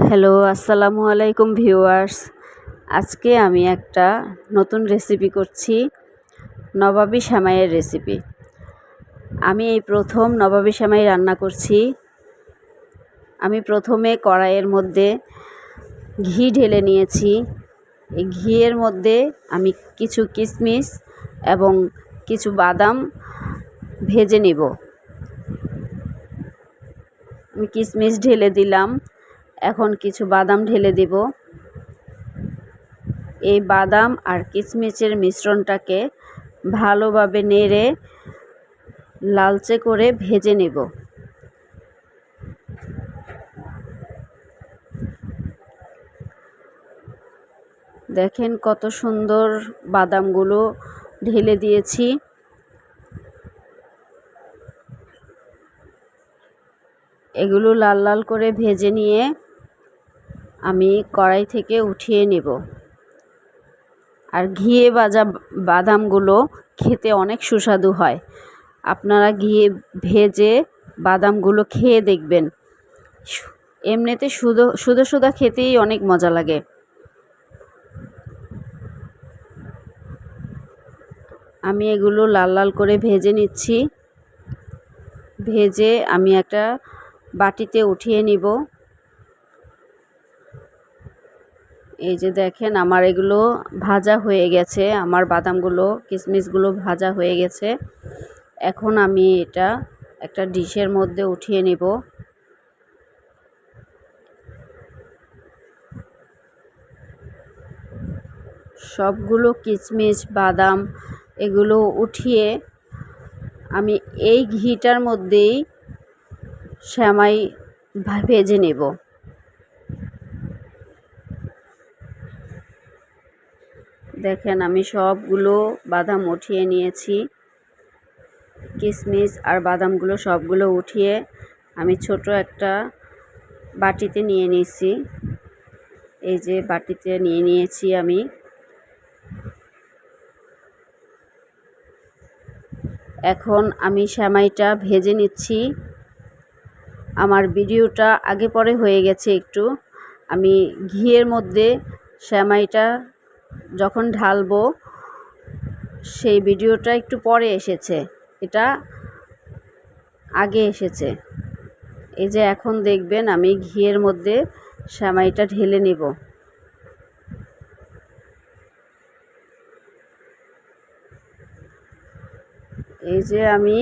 Hello আসসালামু আলাইকুম viewers আজকে আমি একটা নতুন রেসিপি করছি, নবাবী শ্যামাইয়ের রেসিপি আমি এই প্রথম নবাবী শ্যামাই রান্না করছি। আমি প্রথমে কড়াইয়ের মধ্যে ঘি ঢেলে নিয়েছি। এই ঘিয়ের মধ্যে আমি কিছু কিশমিশ এবং কিছু বাদাম ভেজে নেব। আমি কিশমিশ ঢেলে দিলাম। এখন কিছু বাদাম ঢেলে দেব। এই বাদাম আর কিচমিচের মিশ্রণটাকে ভালোভাবে নেড়ে লালচে করে ভেজে নেব। দেখেন কত সুন্দর বাদামগুলো ঢেলে দিয়েছি। এগুলো লাল লাল করে ভেজে নিয়ে আমি কড়াই থেকে উঠিয়ে নেব। আর ঘিয়ে ভাজা বাদামগুলো খেতে অনেক সুস্বাদু হয়। আপনারা ঘিয়ে ভেজে বাদামগুলো খেয়ে দেখবেন। এমনিতে শুধু শুধু শুধু খেতেই অনেক মজা লাগে। আমি এগুলো লাল লাল করে ভেজে নিচ্ছি। ভেজে আমি একটা বাটিতে উঠিয়ে নিব। এই যে দেখেন, আমার এগুলো ভাজা হয়ে গেছে। আমার বাদামগুলো কিশমিশগুলো ভাজা হয়ে গেছে। এখন আমি এটা একটা ডিশের মধ্যে উঠিয়ে নিব। সবগুলো কিশমিশ বাদাম এগুলো উঠিয়ে আমি এই ঘিটার মধ্যেই শ্যামাই ভেজে নেব। দেখেন, আমি সবগুলো বাদাম উঠিয়ে নিয়েছি। কিশমিশ আর বাদামগুলো সবগুলো উঠিয়ে আমি ছোট একটা বাটিতে নিয়ে নিয়েছি। এই যে বাটিতে নিয়ে নিয়েছি আমি। এখন আমি শ্যামাইটা ভেজে নিচ্ছি। আমার ভিডিওটা আগে পরে হয়ে গেছে একটু। আমি ঘিয়ের মধ্যে শ্যামাইটা যখন ঢালবো, সেই ভিডিওটা একটু পরে এসেছে। এটা আগে এসেছে। এই যে এখন দেখবেন, আমি ঘিয়ের মধ্যে শ্যামাইটা ঢেলে নেব। এই যে আমি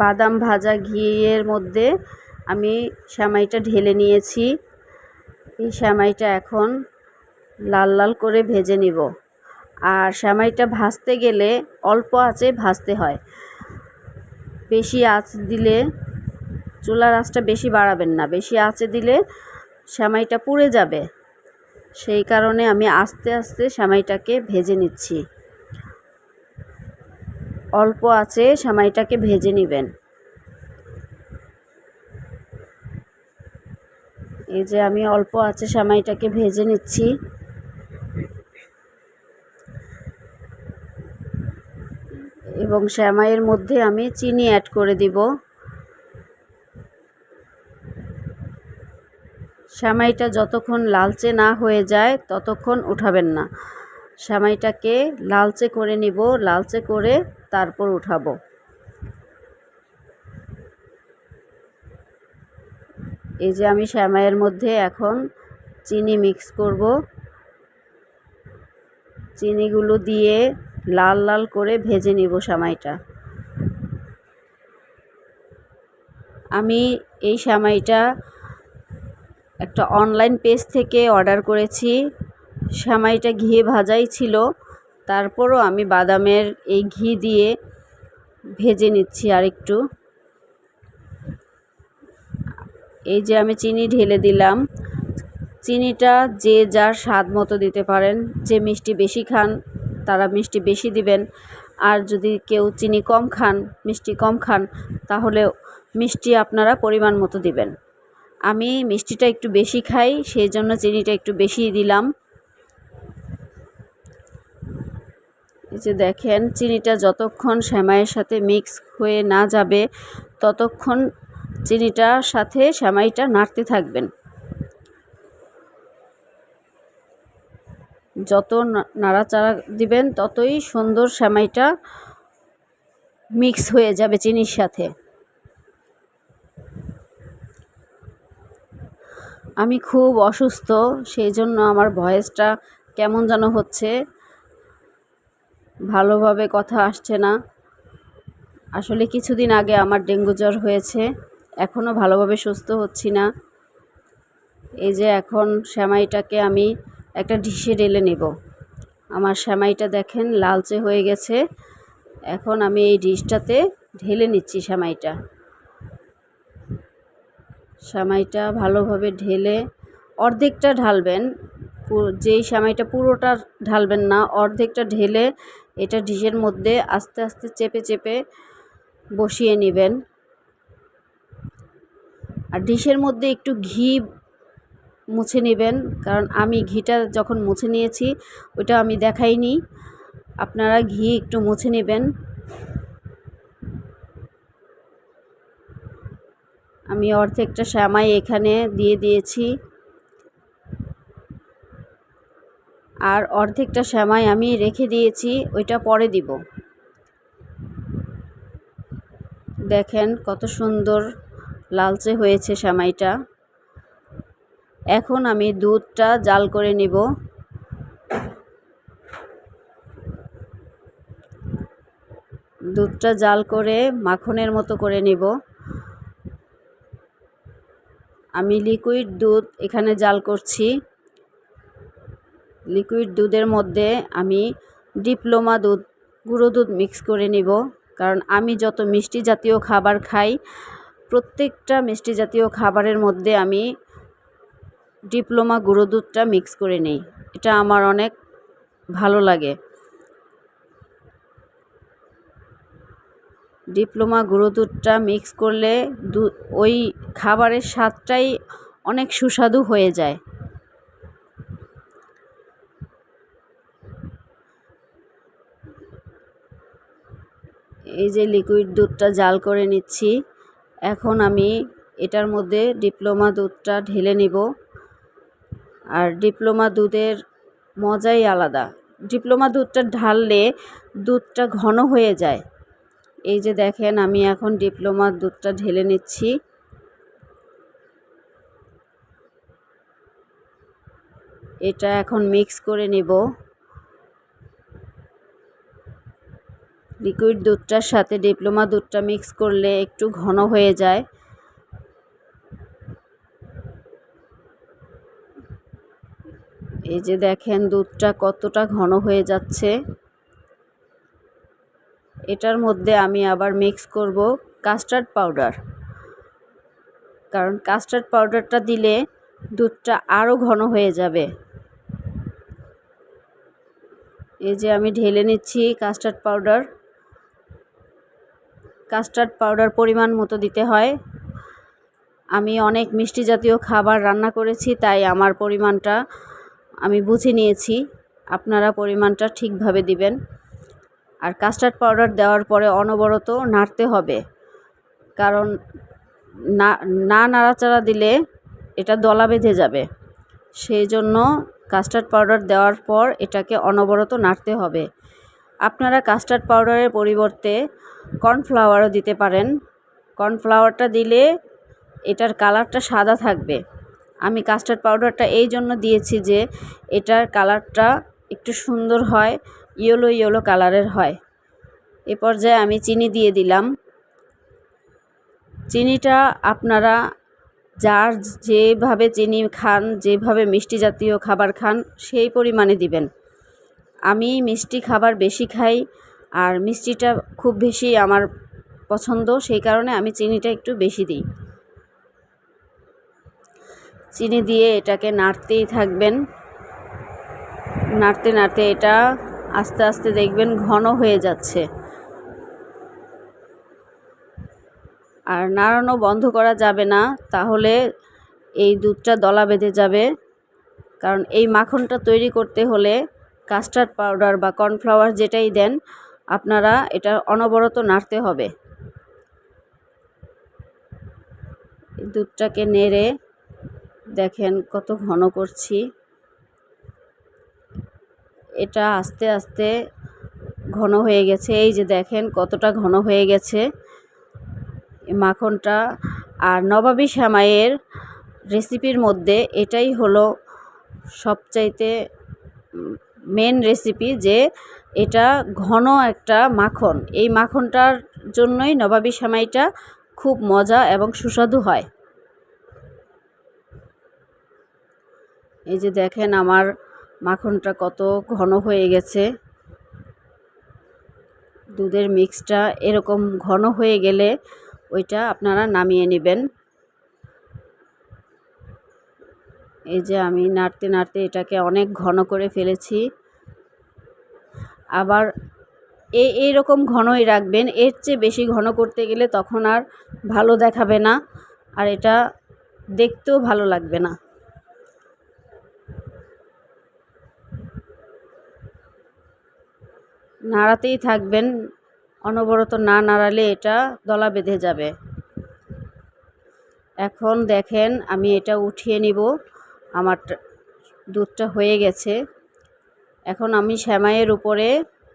বাদাম ভাজা ঘিয়ের মধ্যে আমি শ্যামাইটা ঢেলে নিয়েছি। এই শ্যামাইটা এখন লাল লাল করে ভেজে নিব। আর শ্যামাইটা ভাজতে গেলে অল্প আঁচে ভাজতে হয়। বেশি আঁচ দিলে চুলার আঁচটা বেশি বাড়াবেন না। বেশি আঁচে দিলে শ্যামাইটা পুড়ে যাবে। সেই কারণে আমি আস্তে আস্তে শ্যামাইটাকে ভেজে নিচ্ছি। অল্প আঁচে শ্যামাইটাকে ভেজে নেবেন। এই যে আমি অল্প আছে সামাইটাকে ভেজে নিচ্ছি। এবং শ্যামাইয়ের মধ্যে আমি চিনি অ্যাড করে দিব। শ্যামাইটা যতক্ষণ লালচে না হয়ে যায়, ততক্ষণ উঠাবেন না। শ্যামাইটাকে লালচে করে নিব, লালচে করে তারপর উঠাবো। এই যে আমি শ্যামাইয়ের মধ্যে এখন চিনি মিক্স করব। চিনিগুলো দিয়ে লাল লাল করে ভেজে নিব সামাইটা। আমি এই সামাইটা একটা অনলাইন পেজ থেকে অর্ডার করেছি। সামাইটা ঘিয়ে ভাজাই ছিল। তারপরও আমি বাদামের এই ঘি দিয়ে ভেজে নিচ্ছি আরেকটু। এই যে আমি চিনি ঢেলে দিলাম। চিনিটা যে যার স্বাদ মতো দিতে পারেন, যে মিষ্টি বেশি খান তারা মিষ্টি বেশি দিবেন। আর যদি কেউ চিনি কম খান, মিষ্টি কম খান, তাহলে মিষ্টি আপনারা পরিমাণ মতো দিবেন। আমি মিষ্টিটা একটু বেশি খাই, সেই জন্য চিনিটা একটু বেশি দিলাম। এই যে দেখেন, চিনিটা যতক্ষণ শ্যামাইয়ের সাথে মিক্স হয়ে না যাবে, ততক্ষণ চিনিটার সাথে শ্যামাইটা নাড়তে থাকবেন। যত নাড়াচাড়া দিবেন, ততই সুন্দর সেমাইটা মিক্স হয়ে যাবে চিনির সাথে। আমি খুব অসুস্থ সেই জন্য আমার ভয়েসটা কেমন যেন হচ্ছে। ভালোভাবে কথা আসছে না। আসলে কিছুদিন আগে আমার ডেঙ্গু জ্বর হয়েছে এখনও ভালোভাবে সুস্থ হচ্ছি না। এই যে এখন সেমাইটাকে আমি একটা ডিশে ঢেলে নেব। আমার সেমাইটা দেখেন লালচে হয়ে গেছে। এখন আমি এই ডিশটাতে ঢেলে নিচ্ছি সেমাইটা সেমাইটা ভালোভাবে ঢেলে অর্ধেকটা ঢালবেন। যেই সেমাইটা পুরোটা ঢালবেন না, অর্ধেকটা ঢেলে এটা ডিশের মধ্যে আস্তে আস্তে চেপে চেপে বসিয়ে নেবেন। আর ডিশের মধ্যে একটু ঘি মুছে নেবেন। কারণ আমি ঘিটা যখন মুছে নিয়েছি, ওইটা আমি দেখাইনি। আপনারা ঘি একটু মুছে নেবেন। আমি অর্ধেকটা শ্যামাই এখানে দিয়ে দিয়েছি। আর অর্ধেকটা শ্যামাই আমি রেখে দিয়েছি, ওইটা পরে দিব। দেখেন কত সুন্দর লালচে হয়েছে শ্যামাইটা। এখন আমি দুধটা জাল করে নিব। দুধটা জাল করে মাখনের মতো করে নিব। আমি লিকুইড দুধ এখানে জাল করছি। লিকুইড দুধের মধ্যে আমি ডিপ্লোমা দুধ, গুঁড়ো দুধ মিক্স করে নিব। কারণ আমি যত মিষ্টি জাতীয় খাবার খাই, প্রত্যেকটা মিষ্টি জাতীয় খাবারের মধ্যে আমি ডিপ্লোমা গুঁড়ো দুধটা মিক্স করে নিই। এটা আমার অনেক ভালো লাগে। ডিপ্লোমা গুঁড়ো দুধটা মিক্স করলে দু, ওই খাবারের স্বাদটাই অনেক সুস্বাদু হয়ে যায়। এই যে লিকুইড দুধটা জাল করে নিচ্ছি। এখন আমি এটার মধ্যে ডিপ্লোমা দুধটা ঢেলে নিব। আর ডিপ্লোমা দুধের মজাই আলাদা। ডিপ্লোমা দুধটা ঢাললে দুধটা ঘন হয়ে যায়। এই যে দেখেন, আমি এখন ডিপ্লোমার দুধটা ঢেলে নিচ্ছি। এটা এখন মিক্স করে নেব। লিকুইড দুধটার সাথে ডিপ্লোমা দুধটা মিক্স করলে একটু ঘন হয়ে যায়। এই যে দেখেন দুধটা কতটা ঘন হয়ে যাচ্ছে। এটার মধ্যে আমি আবার মিক্স করব কাস্টার্ড পাউডার কারণ কাস্টার্ড পাউডারটা দিলে দুধটা আরও ঘন হয়ে যাবে। এই যে আমি ঢেলে নিচ্ছি কাস্টার্ড পাউডার কাস্টার্ড পাউডার পরিমাণ মতো দিতে হয়। আমি অনেক মিষ্টি জাতীয় খাবার রান্না করেছি, তাই আমার পরিমাণটা আমি বুঝে নিয়েছি, আপনারা পরিমাণটা ঠিকভাবে দিবেন। আর কাস্টার্ড পাউডার দেওয়ার পরে অনবরত নাড়তে হবে। কারণ না না নাড়াচাড়া দিলে এটা দলা বেঁধে যাবে। সেই জন্য কাস্টার্ড পাউডার দেওয়ার পর এটাকে অনবরত নাড়তে হবে। আপনারা কাস্টার্ড পাউডারের পরিবর্তে কর্নফ্লাওয়ারও দিতে পারেন। কর্নফ্লাওয়ারটা দিলে এটার কালারটা সাদা থাকবে। আমি কাস্টার্ড পাউডারটা এই জন্য দিয়েছি যে এটার কালারটা একটু সুন্দর হয় ইয়েলো ইয়েলো কালারের হয়। এ পর্যায়ে আমি চিনি দিয়ে দিলাম। চিনিটা আপনারা যার যেভাবে চিনি খান, যেভাবে মিষ্টি জাতীয় খাবার খান, সেই পরিমাণে দিবেন। আমি মিষ্টি খাবার বেশি খাই আর মিষ্টিটা খুব বেশি আমার পছন্দ, সেই কারণে আমি চিনিটা একটু বেশি দিই। চিনি দিয়ে এটাকে নাড়তেই থাকবেন। নাড়তে নাড়তে এটা আস্তে আস্তে দেখবেন ঘন হয়ে যাচ্ছে। আর নাড়ানো বন্ধ করা যাবে না, তাহলে এই দুধটা দলা বেঁধে যাবে। কারণ এই মাখনটা তৈরি করতে হলে কাস্টার্ড পাউডার বা কর্নফ্লাওয়ার যেটাই দেন, আপনারা এটা অনবরত নাড়তে হবে। দুধটাকে নেড়ে দেখেন কত ঘন করছি। এটা আস্তে আস্তে ঘন হয়ে গেছে। এই যে দেখেন কতটা ঘন হয়ে গেছে। মাখনটা আর নবাবী শ্যামাইয়ের রেসিপির মধ্যে এটাই হলো সবচাইতে মেন রেসিপি যে এটা ঘন একটা মাখন। এই মাখনটার জন্যই নবাবী সেমাইটা খুব মজা এবং সুস্বাদু হয়। এই যে দেখেন আমার মাখনটা কত ঘন হয়ে গেছে। দুধের মিক্সটা এরকম ঘন হয়ে গেলে ওইটা আপনারা নামিয়ে নেবেন। এই যে আমি নাড়তে নাড়তে এটাকে অনেক ঘন করে ফেলেছি। আবার এই এইরকম ঘনই রাখবেন, এর চেয়ে বেশি ঘন করতে গেলে তখন আর ভালো দেখাবে না, আর এটা দেখতেও ভালো লাগবে না। নাড়াতেই থাকবেন। অনবরত না নাড়ালে এটা দলা বেঁধে যাবে। এখন দেখেন, আমি এটা উঠিয়ে নিব। আমার দুধটা হয়ে গেছে। এখন আমি শ্যামাইয়ের উপরে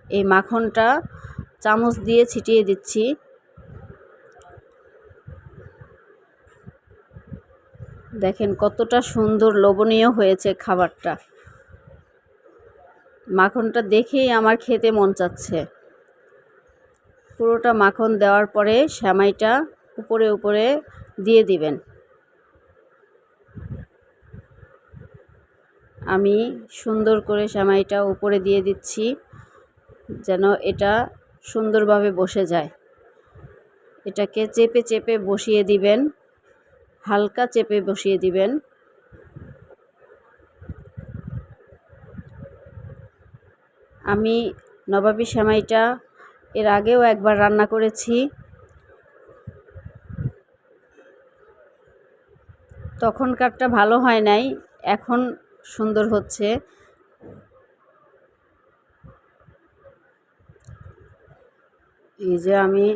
এই মাখনটা চামচ দিয়ে ছিটিয়ে দিচ্ছি। দেখেন কতটা সুন্দর লোভনীয় হয়েছে খাবারটা। মাখনটা দেখেই আমার খেতে মন চাচ্ছে। পুরোটা মাখন দেওয়ার পরে শ্যামাইটা উপরে উপরে দিয়ে দিবেন। আমি সুন্দর করে সেমাইটা উপরে দিয়ে দিচ্ছি যেন এটা সুন্দরভাবে বসে যায়। এটাকে চেপে চেপে বসিয়ে দিবেন, হালকা চেপে বসিয়ে দিবেন। আমি নবাবী সেমাইটা এর আগেও একবার রান্না করেছি। তখনকারটা ভালো হয় নাই, এখন সুন্দর হচ্ছে। এই যে আমি,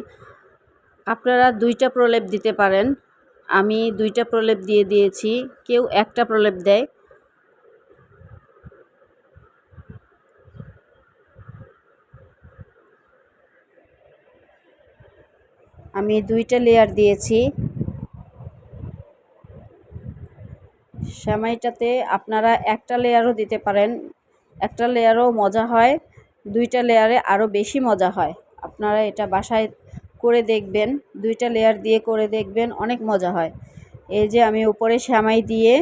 আপনারা দুইটা প্রলেপ দিতে পারেন। আমি দুইটা প্রলেপ দিয়ে দিয়েছি, কেউ একটা প্রলেপ দেয়। আমি দুইটা লেয়ার দিয়েছি। সেমাইটাতে আপনারা একটা লেয়ারও দিতে পারেন। একটা লেয়ারও মজা হয়, দুইটা লেয়ারে আরও বেশি মজা হয়। আপনারা এটা বাসায় করে দেখবেন, দুইটা লেয়ার দিয়ে করে দেখবেন, অনেক মজা হয়। এই যে আমি উপরে শ্যামাই দিয়ে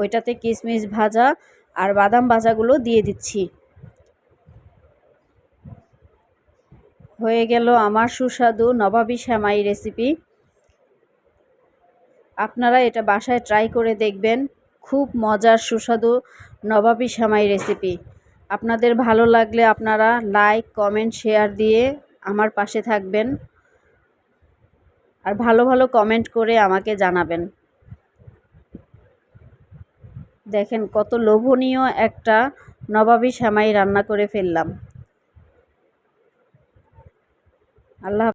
ওইটাতে কিশমিশ ভাজা আর বাদাম ভাজাগুলো দিয়ে দিচ্ছি। হয়ে গেল আমার সুস্বাদু নবাবী শ্যামাই রেসিপি আপনারা এটা বাসায় ট্রাই করে দেখবেন। খুব মজার, সুস্বাদু নবাবী শ্যামাই রেসিপি আপনাদের ভালো লাগলে আপনারা লাইক কমেন্ট শেয়ার দিয়ে আমার পাশে থাকবেন। আর ভালো ভালো কমেন্ট করে আমাকে জানাবেন। দেখেন কত লোভনীয় একটা নবাবী শ্যামাই রান্না করে ফেললাম। আল্লাহ